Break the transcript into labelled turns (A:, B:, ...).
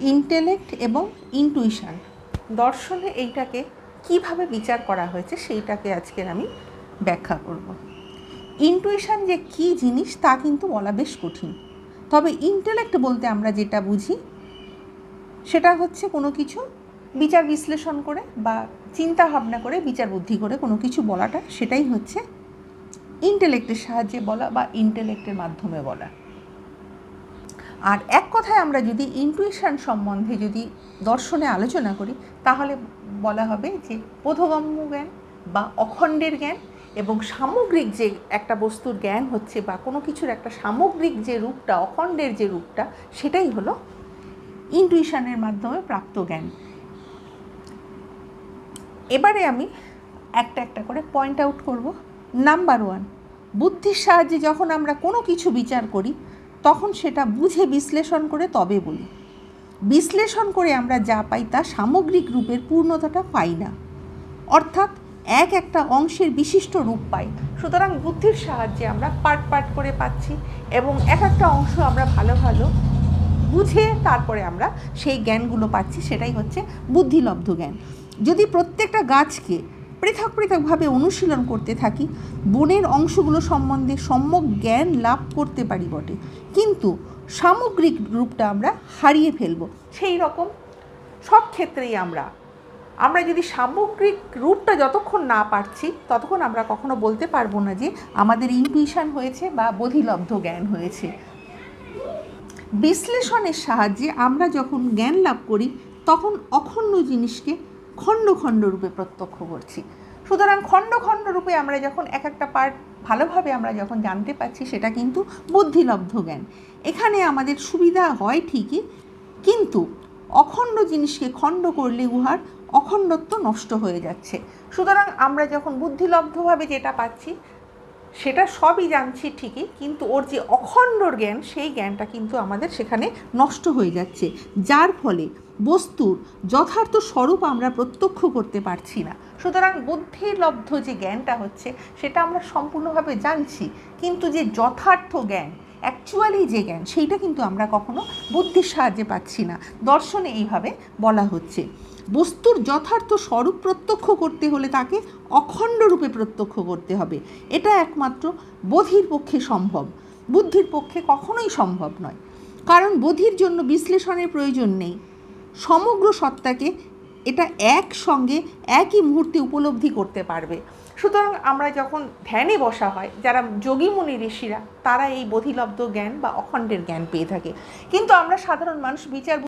A: Intellect এবং intuition. দর্শনে এইটাকে কীভাবে বিচার করা হয়েছে সেইটাকে আজকের আমি ব্যাখ্যা করব। ইনটুইশন যে কী জিনিস তা কিন্তু বলা বেশ কঠিন। তবে ইন্টেলেক্ট বলতে আমরা যেটা বুঝি, সেটা হচ্ছে কোনো কিছু বিচার বিশ্লেষণ করে বা চিন্তা ভাবনা করে, বিচার বুদ্ধি করে কোনো কিছু বলাটা, সেটাই হচ্ছে ইন্টেলেক্টের সাহায্যে বলা বা ইন্টেলেক্টের মাধ্যমে বলা। আর এক কথায় আমরা যদি ইন্টুইশন সম্বন্ধে যদি দর্শনে আলোচনা করি, তাহলে বলা হবে যে বোধগম্য জ্ঞান বা অখণ্ডের জ্ঞান এবং সামগ্রিক যে একটা বস্তুর জ্ঞান হচ্ছে বা কোনো কিছুর একটা সামগ্রিক যে রূপটা, অখণ্ডের যে রূপটা, সেটাই হলো ইন্টুইশনের মাধ্যমে প্রাপ্ত জ্ঞান। এবারে আমি একটা একটা করে পয়েন্ট আউট করব। নাম্বার ওয়ান বুদ্ধির সাহায্যে যখন আমরা কোনো কিছু বিচার করি তখন সেটা বুঝে বিশ্লেষণ করে তবে বলি। বিশ্লেষণ করে আমরা যা পাই তা সামগ্রিক রূপের পূর্ণতাটা পাই না। অর্থাৎ এক একটা অংশের বিশিষ্ট রূপ পাই। সুতরাং বুদ্ধির সাহায্যে আমরা পার্ট পার্ট করে পাচ্ছি এবং এক একটা অংশ আমরা ভালো ভালো বুঝে তারপরে আমরা সেই জ্ঞানগুলো পাচ্ছি, সেটাই হচ্ছে বুদ্ধিলব্ধ জ্ঞান। যদি প্রত্যেকটা গাছকে পৃথক পৃথকভাবে অনুশীলন করতে থাকি, বনের অংশগুলো সম্বন্ধে সম্যক জ্ঞান লাভ করতে পারি বটে। কিন্তু সামগ্রিক রূপটা আমরা হারিয়ে ফেলব। সেই রকম সব ক্ষেত্রেই আমরা। আমরা যদি সামগ্রিক রূপটা যতক্ষণ না পারছি, ততক্ষণ আমরা কখনো বলতে পারব না যে আমাদের ইনটুইশন হয়েছে বা বোধিলব্ধ জ্ঞান হয়েছে। বিশ্লেষণের সাহায্যে আমরা যখন জ্ঞান লাভ করি, তখন অখণ্ড জিনিসকে খণ্ড খণ্ড রূপে প্রত্যক্ষ করছি। সুতরাং খণ্ড খণ্ড রূপে আমরা যখন এক একটা পার্ট ভালোভাবে আমরা যখন জানতে পারছি, সেটা কিন্তু বুদ্ধিলব্ধ জ্ঞান। এখানে আমাদের সুবিধা হয় ঠিকই, কিন্তু অখণ্ড জিনিসকে খণ্ড করলে উহার অখণ্ডত্ব নষ্ট হয়ে যাচ্ছে। সুতরাং আমরা যখন বুদ্ধিলব্ধভাবে যেটা পাচ্ছি সেটা সবই জানছি ঠিকই, কিন্তু ওর যে অখণ্ড জ্ঞান, সেই জ্ঞানটা কিন্তু আমাদের সেখানে নষ্ট হয়ে যাচ্ছে। যার ফলে বস্তুর যথার্থ স্বরূপ আমরা প্রত্যক্ষ করতে পারছি না। সুতরাং বুদ্ধিলব্ধ যে জ্ঞানটা হচ্ছে, সেটা আমরা সম্পূর্ণভাবে জানছি, কিন্তু যে যথার্থ জ্ঞান অ্যাকচুয়ালি যে জ্ঞান, সেইটা কিন্তু আমরা কখনো বুদ্ধির সাহায্যে পাচ্ছি না। দর্শনে এইভাবে বলা হচ্ছে। বস্তুর যথার্থ স্বরূপ প্রত্যক্ষ করতে হলে তাকে অখণ্ড রূপে প্রত্যক্ষ করতে হবে। এটা একমাত্র বোধির পক্ষে সম্ভব। বুদ্ধির পক্ষে কখনোই সম্ভব নয়। কারণ বোধির জন্য বিশ্লেষণের প্রয়োজন নেই। সমগ্র সত্তাকে এটা একসঙ্গে একই মুহূর্তে উপলব্ধি করতে পারবে। সুতরাং আমরা যখন ধ্যানে বসা হয়, যারা যোগীমুনি ঋষিরা, তারা এই বোধিলব্ধ জ্ঞান বা অখণ্ডের জ্ঞান পেয়ে থাকে। কিন্তু আমরা সাধারণ মানুষ বিচার